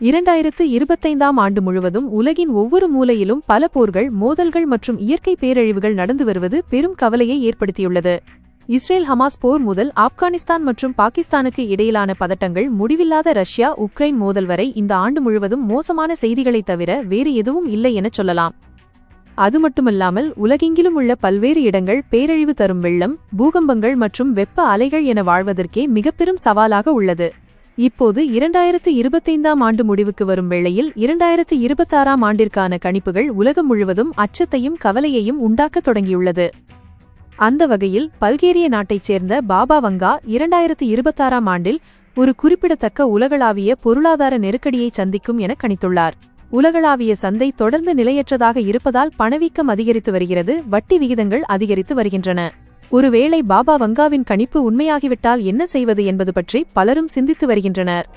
இரண்டாயிரத்து இருபத்தைந்தாம் ஆண்டு முழுவதும் உலகின் ஒவ்வொரு மூலையிலும் பல போர்கள் மோதல்கள் மற்றும் இயற்கை பேரழிவுகள் நடந்து வருவது பெரும் கவலையை ஏற்படுத்தியுள்ளது. இஸ்ரேல் ஹமாஸ் போர் முதல் ஆப்கானிஸ்தான் மற்றும் பாகிஸ்தானுக்கு இடையிலான பதட்டங்கள் முடிவில்லாத ரஷ்யா உக்ரைன் மோதல் வரை இந்த ஆண்டு முழுவதும் மோசமான செய்திகளைத் தவிர வேறு எதுவும் இல்லை எனச் சொல்லலாம். அது மட்டுமல்லாமல் உலகெங்கிலும் உள்ள பல்வேறு இடங்கள் பேரழிவு தரும் வெள்ளம் பூகம்பங்கள் மற்றும் வெப்ப அலைகள் என வாழ்வதற்கே மிகப்பெரும் சவாலாக உள்ளது. இப்போது இரண்டாயிரத்து இருபத்தைந்தாம் ஆண்டு முடிவுக்கு வரும் வேளையில் இரண்டாயிரத்து இருபத்தாறாம் ஆண்டிற்கான கணிப்புகள் உலகம் முழுவதும் அச்சத்தையும் கவலையையும் உண்டாக்கத் தொடங்கியுள்ளது. அந்த வகையில் பல்கேரிய நாட்டைச் சேர்ந்த பாபா வங்கா இரண்டாயிரத்து இருபத்தாறாம் ஆண்டில் ஒரு குறிப்பிடத்தக்க உலகளாவிய பொருளாதார நெருக்கடியை சந்திக்கும் என கணித்துள்ளார். உலகளாவிய சந்தை தொடர்ந்து நிலையற்றதாக இருப்பதால் பணவீக்கம் அதிகரித்து வருகிறது வட்டி விகிதங்கள் அதிகரித்து வருகின்றன. ஒருவேளை பாபா வங்காவின் கணிப்பு உண்மையாகிவிட்டால் என்ன செய்வது என்பது பற்றி பலரும் சிந்தித்து வருகின்றனர்.